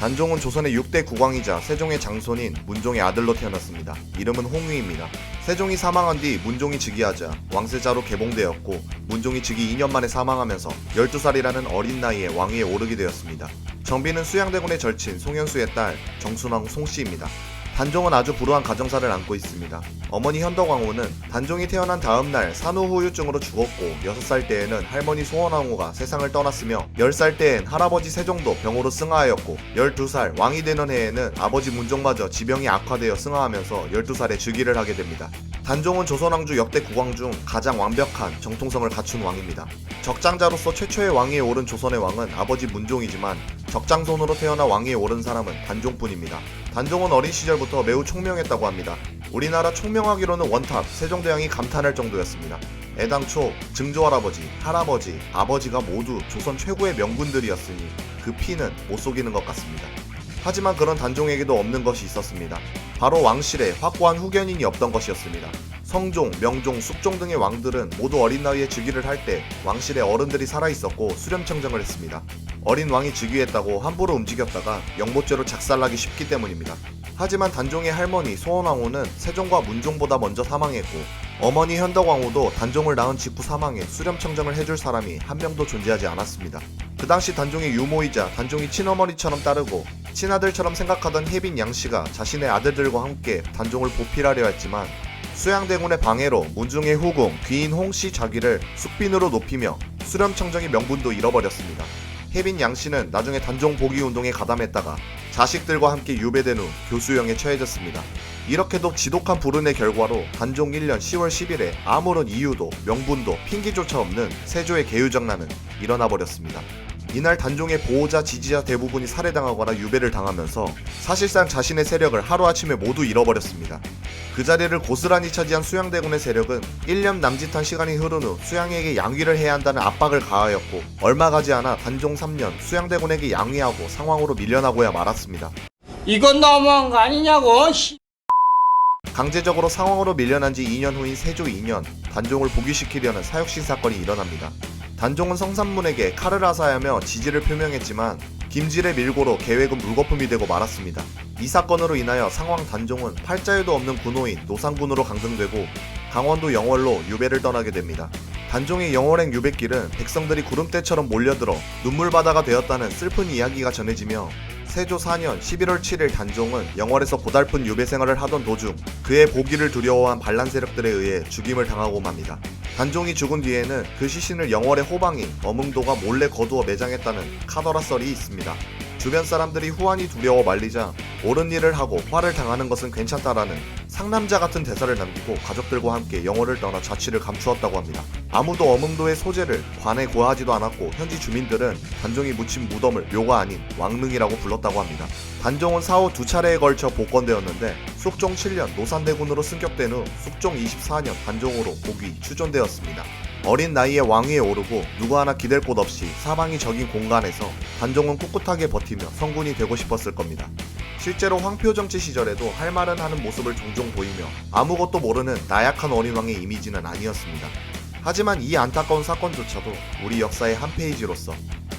단종은 조선의 6대 국왕이자 세종의 장손인 문종의 아들로 태어났습니다. 이름은 홍위입니다. 세종이 사망한 뒤 문종이 즉위하자 왕세자로 개봉되었고 문종이 즉위 2년 만에 사망하면서 12살이라는 어린 나이에 왕위에 오르게 되었습니다. 정비는 수양대군의 절친 송현수의 딸 정순왕 송씨입니다. 단종은 아주 불우한 가정사를 안고 있습니다. 어머니 현덕왕후는 단종이 태어난 다음 날 산후후유증으로 죽었고 6살 때에는 할머니 소원왕후가 세상을 떠났으며 10살 때엔 할아버지 세종도 병으로 승하하였고 12살 왕이 되는 해에는 아버지 문종마저 지병이 악화되어 승하하면서 12살에 즉위를 하게 됩니다. 단종은 조선왕조 역대 국왕 중 가장 완벽한 정통성을 갖춘 왕입니다. 적장자로서 최초의 왕위에 오른 조선의 왕은 아버지 문종이지만 적장손으로 태어나 왕위에 오른 사람은 단종뿐입니다. 단종은 어린 시절부터 매우 총명했다고 합니다. 우리나라 총명하기로는 원탑 세종대왕이 감탄할 정도였습니다. 애당초 증조할아버지, 할아버지, 아버지가 모두 조선 최고의 명군들이었으니 그 피는 못 속이는 것 같습니다. 하지만 그런 단종에게도 없는 것이 있었습니다. 바로 왕실에 확고한 후견인이 없던 것이었습니다. 성종, 명종, 숙종 등의 왕들은 모두 어린 나이에 즉위를 할 때 왕실에 어른들이 살아있었고 수렴청정을 했습니다. 어린 왕이 즉위했다고 함부로 움직였다가 영모죄로 작살나기 쉽기 때문입니다. 하지만 단종의 할머니 소원왕후는 세종과 문종보다 먼저 사망했고 어머니 현덕왕후도 단종을 낳은 직후 사망해 수렴청정을 해줄 사람이 한 명도 존재하지 않았습니다. 그 당시 단종의 유모이자 단종이 친어머니처럼 따르고 친아들처럼 생각하던 혜빈 양씨가 자신의 아들들과 함께 단종을 보필하려 했지만 수양대군의 방해로 문중의 후궁 귀인 홍씨 자기를 숙빈으로 높이며 수렴청정의 명분도 잃어버렸습니다. 혜빈 양씨는 나중에 단종 복위 운동에 가담했다가 자식들과 함께 유배된 후 교수형에 처해졌습니다. 이렇게도 지독한 불운의 결과로 단종 1년 10월 10일에 아무런 이유도 명분도 핑계조차 없는 세조의 개유정난은 일어나 버렸습니다. 이날 단종의 보호자 지지자 대부분이 살해당하거나 유배를 당하면서 사실상 자신의 세력을 하루아침에 모두 잃어버렸습니다. 그 자리를 고스란히 차지한 수양대군의 세력은 1년 남짓한 시간이 흐른 후 수양에게 양위를 해야 한다는 압박을 가하였고 얼마 가지 않아 단종 3년 수양대군에게 양위하고 상황으로 밀려나고야 말았습니다. 이건 너무한 거 아니냐고 씨. 강제적으로 상황으로 밀려난 지 2년 후인 세조 2년 단종을 복위시키려는 사육신 사건이 일어납니다. 단종은 성산문에게 칼을 하사하며 지지를 표명했지만 김질의 밀고로 계획은 물거품이 되고 말았습니다. 이 사건으로 인하여 상황 단종은 팔자에도 없는 군호인 노상군으로 강등되고 강원도 영월로 유배를 떠나게 됩니다. 단종의 영월행 유배길은 백성들이 구름대처럼 몰려들어 눈물바다가 되었다는 슬픈 이야기가 전해지며 세조 4년 11월 7일 단종은 영월에서 고달픈 유배 생활을 하던 도중 그의 보기를 두려워한 반란 세력들에 의해 죽임을 당하고 맙니다. 단종이 죽은 뒤에는 그 시신을 영월의 호방인 어몽도가 몰래 거두어 매장했다는 카더라 썰이 있습니다. 주변 사람들이 후환이 두려워 말리자 옳은 일을 하고 화를 당하는 것은 괜찮다라는 상남자 같은 대사를 남기고 가족들과 함께 영월을 떠나 자취를 감추었다고 합니다. 아무도 어몽도의 소재를 관에 고하지도 않았고 현지 주민들은 단종이 묻힌 무덤을 묘가 아닌 왕릉이라고 불렀다고 합니다. 단종은 사후 두 차례에 걸쳐 복권되었는데 숙종 7년 노산대군으로 승격된 후 숙종 24년 단종으로 복위 추존되었습니다. 어린 나이에 왕위에 오르고 누구 하나 기댈 곳 없이 사방이 적인 공간에서 단종은 꿋꿋하게 버티며 성군이 되고 싶었을 겁니다. 실제로 황표 정치 시절에도 할 말은 하는 모습을 종종 보이며 아무것도 모르는 나약한 어린 왕의 이미지는 아니었습니다. 하지만 이 안타까운 사건조차도 우리 역사의 한 페이지로서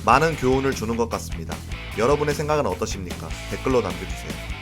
많은 교훈을 주는 것 같습니다. 여러분의 생각은 어떠십니까? 댓글로 남겨주세요.